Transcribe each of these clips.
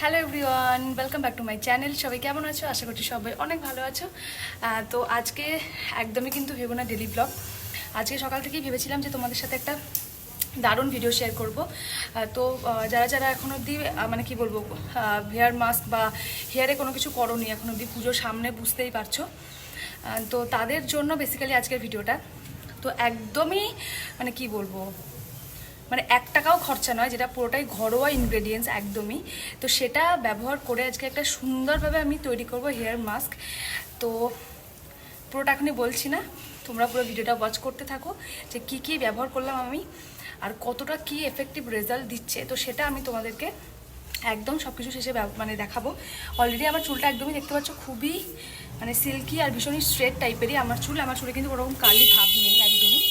Hello everyone welcome back to my channel সবাই কেমন আছো? আশা করছি সবাই অনেক ভালো আছো। তো আজকে একদমই কিন্তু ভেবো না ডেলি ব্লগ আজকে সকাল থেকেই ভেবেছিলাম যে তোমাদের সাথে একটা দারুণ ভিডিও শেয়ার করব। তো যারা যারা এখন অবধি মানে কি বলব হেয়ার মাস্ক বা হেয়ারে কোনো কিছু করনি, এখন অবধি পুজোর সামনে বুঝতেই পারছ। তো তাদের জন্য বেসিক্যালি আজকের ভিডিওটা তো একদমই মানে কি বলব মানে এক টাকাও খরচা নয়, যেটা পুরোটাই ঘরোয়া ইনগ্রেডিয়েন্টস একদমই। তো সেটা ব্যবহার করে আজকে একটা সুন্দরভাবে আমি তৈরি করব হেয়ার মাস্ক তো পুরোটা এখনই বলছি না, তোমরা পুরো ভিডিওটা ওয়াচ করতে থাকো যে কি কি ব্যবহার করলাম আমি আর কতটা কি এফেক্টিভ রেজাল্ট দিচ্ছে। তো সেটা আমি তোমাদেরকে একদম সব কিছু শেষে মানে দেখাবো। অলরেডি আমার চুলটা একদমই দেখতে পাচ্ছ খুবই মানে সিল্কি আর ভীষণই স্ট্রেট টাইপেরই আমার চুল, আমার চুলে কিন্তু ওরকম কালি ভাব নেই একদমই।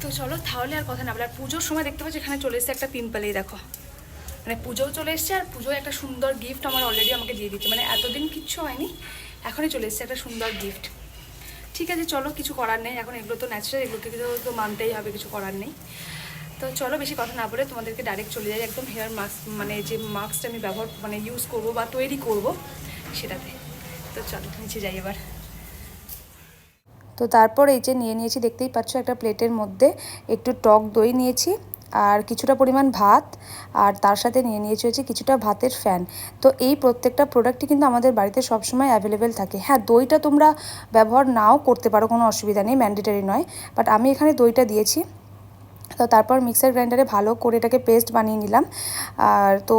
তো চলো, তাহলে আর কথা না বলে, আর পুজোর সময় দেখতে পাচ্ছি এখানে চলে এসেছে একটা পিম্পল এই দেখো। মানে পুজোও চলে এসেছে, আর পুজোয় একটা সুন্দর গিফট আমার অলরেডি আমাকে দিয়ে দিচ্ছে। মানে এতদিন কিচ্ছু হয়নি, এখনই চলে এসেছে একটা সুন্দর গিফট ঠিক আছে, চলো, কিছু করার নেই, এখন এগুলো তো ন্যাচারাল এগুলোকে তো মানতেই হবে, কিছু করার নেই। তো চলো, বেশি কথা না বলে, তোমাদেরকে ডাইরেক্ট চলে যাই, একদম হেয়ার মাস্ক মানে যে মাস্কটা আমি ব্যবহার মানে ইউজ করব বা তৈরি করব, সেটাতে। তো চলো, নিচে যাই এবার। তো তারপর এই যে নিয়ে নিয়েছি, দেখতেই পাচ্ছ একটা প্লেটের মধ্যে একটু টক দই নিয়েছি আর কিছুটা পরিমাণ ভাত আর তার সাথে নিয়ে নিয়েছি হচ্ছে কিছুটা ভাতের ফ্যান। তো এই প্রত্যেকটা প্রোডাক্টই কিন্তু আমাদের বাড়িতে সবসময় অ্যাভেলেবেল থাকে। হ্যাঁ দইটা তোমরা ব্যবহার নাও করতে পারো, কোনো অসুবিধা নেই ম্যান্ডেটারি নয় বাট আমি এখানে দইটা দিয়েছি। তো তারপর মিক্সার গ্রাইন্ডারে ভালো করে এটাকে পেস্ট বানিয়ে নিলাম। আর তো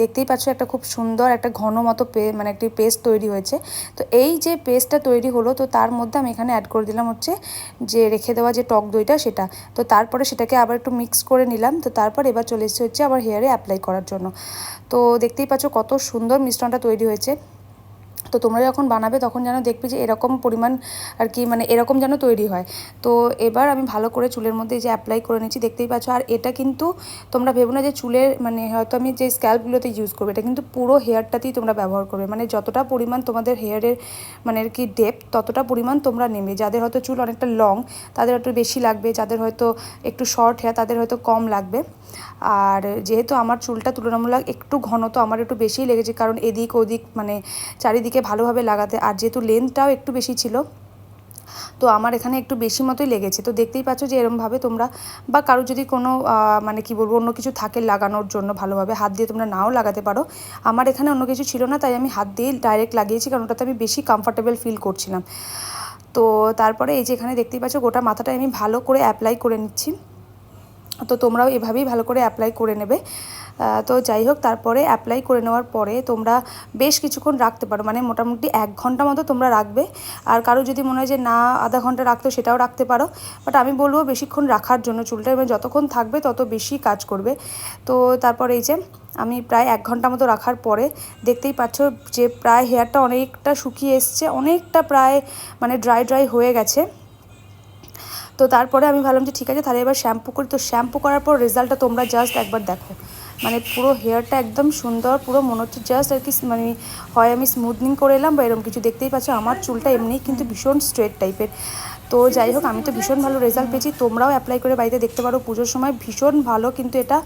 দেখতেই পাচ্ছ একটা খুব সুন্দর একটা ঘন মতো মানে একটি পেস্ট তৈরি হয়েছে। তো এই যে পেস্টটা তৈরি হলো, তো তার মধ্যে আমি এখানে অ্যাড করে দিলাম হচ্ছে যে রেখে দেওয়া যে টক দইটা সেটা। তো তারপরে সেটাকে আবার একটু মিক্স করে নিলাম। তো তারপর এবার চলে এসেছে হচ্ছে আবার হেয়ারে অ্যাপ্লাই করার জন্য। তো দেখতেই পাচ্ছ কত সুন্দর মিশ্রণটা তৈরি হয়েছে। তো তোমরা যখন বানাবে তখন যেন দেখবে যে এরকম পরিমাণ আর কি মানে এরকম যেন তৈরি হয়। তো এবার আমি ভালো করে চুলের মধ্যে যে অ্যাপ্লাই করে নিচ্ছি, দেখতেই পাচ্ছ। আর এটা কিন্তু তোমরা ভেবো না যে চুলের মানে হয়তো আমি যে স্ক্যাল্পগুলোতে ইউজ করব, এটা কিন্তু পুরো হেয়ারটাতেই তোমরা ব্যবহার করবে। মানে যতটা পরিমাণ তোমাদের হেয়ারের মানে আর কি ডেপথ ততটা পরিমাণ তোমরা নেবে। যাদের হয়তো চুল অনেকটা লং তাদের একটু বেশি লাগবে। যাদের হয়তো একটু শর্ট হেয়ার তাদের হয়তো কম লাগবে। আর যেহেতু আমার চুলটা তুলনামূলক একটু ঘন তো আমার একটু বেশিই লেগেছে। কারণ এদিক ওদিক মানে চারিদিকে ভালোভাবে লাগাতে। আর যেহেতু লেন্থটাও একটু বেশি ছিল, তো আমার এখানে একটু বেশি মতোই লেগেছে। তো দেখতেই পাচ্ছ যে এরমভাবে তোমরা বা কারও যদি কোনো মানে কি বলব, অন্য কিছু থাকে লাগানোর জন্য ভালোভাবে, হাত দিয়ে তোমরা নাও লাগাতে পারো। আমার এখানে অন্য কিছু ছিল না, তাই আমি হাত দিয়েই ডাইরেক্ট লাগিয়েছি, কারণ ওটাতে আমি বেশি কমফর্টেবল ফিল করছিলাম। তো তারপরে এই যে এখানে দেখতেই পাচ্ছ, গোটা মাথাটা আমি ভালো করে অ্যাপ্লাই করে নিচ্ছি। তো তোমরাও এভাবেই ভালো করে অ্যাপ্লাই করে নেবে। তো যাই হোক, তারপরে অ্যাপ্লাই করে নেওয়ার পরে তোমরা বেশ কিছুক্ষণ রাখতে পারো। মানে মোটামুটি এক ঘণ্টা মতো তোমরা রাখবে। আর কারও যদি মনে হয় যে, না, আধা ঘণ্টা রাখতো, সেটাও রাখতে পারো। বাট আমি বলব বেশিক্ষণ রাখার জন্য চুলটা এবং যতক্ষণ থাকবে তত বেশি কাজ করবে। তো তারপর এই যে, আমি প্রায় এক ঘণ্টা মতো রাখার পরে দেখতেই পাচ্ছ যে, প্রায় হেয়ারটা অনেকটা শুকিয়ে এসছে। অনেকটা প্রায় মানে ড্রাই ড্রাই হয়ে গেছে। তো তারপরে আমি ভাবলাম যে ঠিক আছে, তাহলে এবার শ্যাম্পু করি। তো শ্যাম্পু করার পর রেজাল্টটা তোমরা জাস্ট একবার দেখো। মানে পুরো হেয়ারটা একদম সুন্দর, পুরো মনে হচ্ছে জাস্ট আর কি মানে হয় আমি স্মুথনিং করে এলাম বা এরকম কিছু। দেখতেই পাচ্ছ আমার চুলটা এমনি কিন্তু ভীষণ স্ট্রেট টাইপের তো যাই হোক, আমি তো ভীষণ ভালো রেজাল্ট পেয়েছি। তোমরাও অ্যাপ্লাই করে বাড়িতে দেখতে পারো, পুজোর সময় ভীষণ ভালো কিন্তু এটা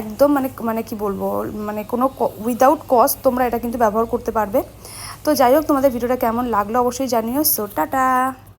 একদম মানে মানে কি বলব মানে কোনো উইদাউট কস্ট তোমরা এটা কিন্তু ব্যবহার করতে পারবে। তো যাই হোক, তোমাদের ভিডিওটা কেমন লাগল অবশ্যই জানিও। So tata